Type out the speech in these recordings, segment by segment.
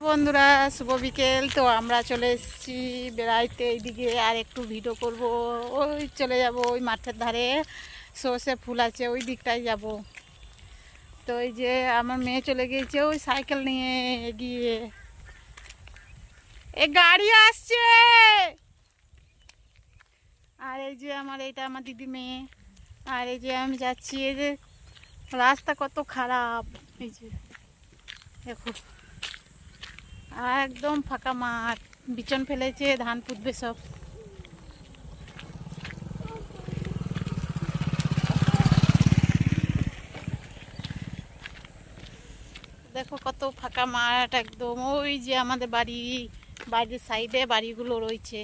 বন্ধুরা, শুভ বিকেল। তো আমরা চলে এসেছি বেড়াইতে। এইদিকে আর একটু ভিডিও করব। ওই চলে যাব ওই মাঠের ধারে। সর্ষে ফুল আছে, ওই দিকটাই যাব। তো এই যে আমার মেয়ে চলে গিয়েছে ওই সাইকেল নিয়ে এগিয়ে। এ গাড়ি আসছে! আর এই যে আমার, এইটা আমার দিদি মেয়ে। আর এই যে আমি যাচ্ছি, এই যে রাস্তা কত খারাপ। এই যে, দেখো। একদম ফাঁকা মাঠ, বিচন ফেলেছে, ধান পুতবে সব। দেখো কত ফাঁকা মাঠ একদম, ওই যে আমাদের বাড়ি, বাড়ির সাইডে বাড়িগুলো রয়েছে।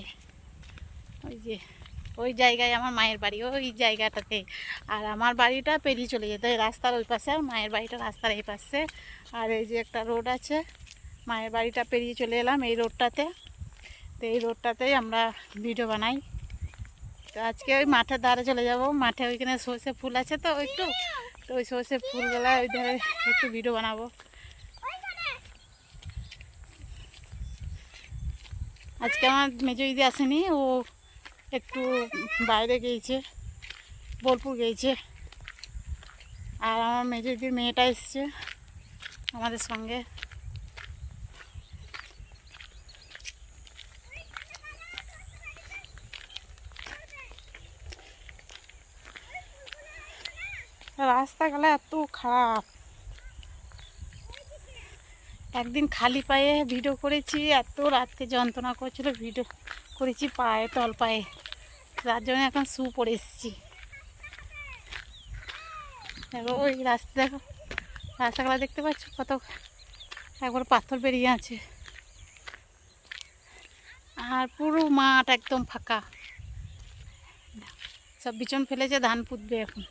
ওই যে, ওই জায়গায় আমার মায়ের বাড়ি, ওই জায়গাটাতে। আর আমার বাড়িটা পেরিয়ে চলে যেত রাস্তার ওই পাশে, আর মায়ের বাড়িটা রাস্তার এই পাশে। আর এই যে একটা রোড আছে মায়ের বাড়িটা পেরিয়ে চলে এলাম এই রোডটাতে। তো এই রোডটাতেই আমরা ভিডিও বানাই। তো আজকে ওই মাঠের ধারে চলে যাব। মাঠে ওইখানে সর্ষে ফুল আছে তো একটু। তো ওই সর্ষে ফুলগুলো ওই ধারে একটু ভিডিও বানাবো। আজকে আমার মেজো দিদি আসেনি, ও একটু বাইরে গিয়েছে, বোলপুর গিয়েছে। আর আমার মেজো দিদির মেয়েটা এসছে আমাদের সঙ্গে। রাস্তাগুলো এত খারাপ। একদিন খালি পায়ে ভিডিও করেছি, এত রাতকে যন্ত্রণা করছিল, ভিডিও করেছি পায়ে, তল পায়ে। তার জন্য এখন শু পরে এসেছি। ওই রাস্তা দেখো রাস্তাগুলো দেখতে পাচ্ছ? কত একবার পাথর বেরিয়ে আছে। আর পুরো মাঠ একদম ফাঁকা। সব বিচন ফেলেছে, ধান পুতবে এখন।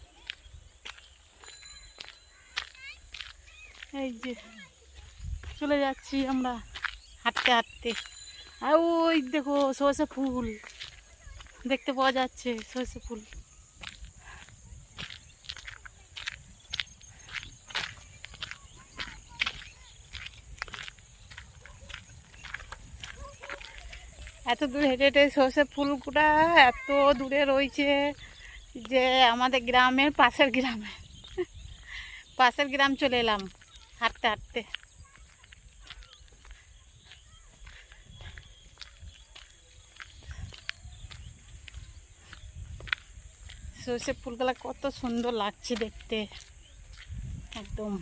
এই যে, চলে যাচ্ছি আমরা হাঁটতে হাঁটতে। আর ওই দেখো সর্ষে ফুল, দেখতে পাওয়া যাচ্ছে সর্ষে ফুল। এত দূর হেঁটে হেঁটে সর্ষে ফুলগুলা এত দূরে রয়েছে যে আমাদের গ্রামের পাশের গ্রামে, পাশের গ্রাম চলে এলাম। হাঁটতে হাঁটতে। সর্ষে ফুলগুলা কত সুন্দর লাগছে দেখতে। একদম।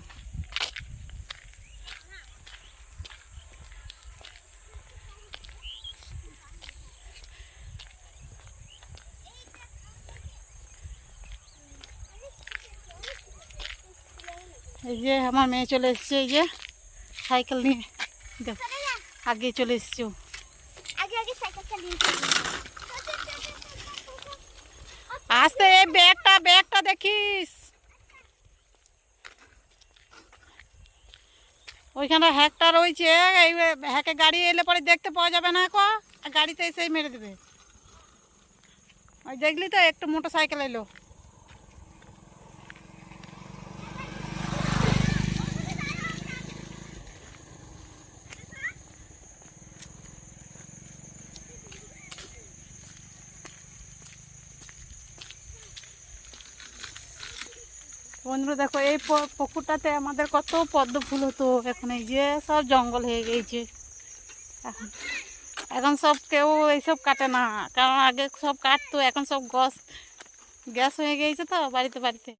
এই যে আমার মেয়ে চলে এসছে এই যে সাইকেল নিয়ে। দেখ আগে চলে এসছে। আস্তে এই ব্যাগটা ব্যাগটা দেখিস। ওইখানে হ্যাকটা রয়েছে এই হ্যাকে গাড়ি এলে পরে দেখতে পাওয়া যাবে না কো গাড়িতে এসেই মেরে দেবে। ওই দেখলি তো একটু মোটর সাইকেল এলো। বন্ধুরা, দেখো, এই পুকুরটাতে আমাদের কত পদ্ম ফুল হতো। এখন এই যে সব জঙ্গল হয়ে গেছে। এখন এখন সব কেউ এইসব কাটে না। কারণ আগে সব কাটতো, এখন সব গছ, গ্যাস হয়ে গেছে তো বাড়িতে বাড়িতে।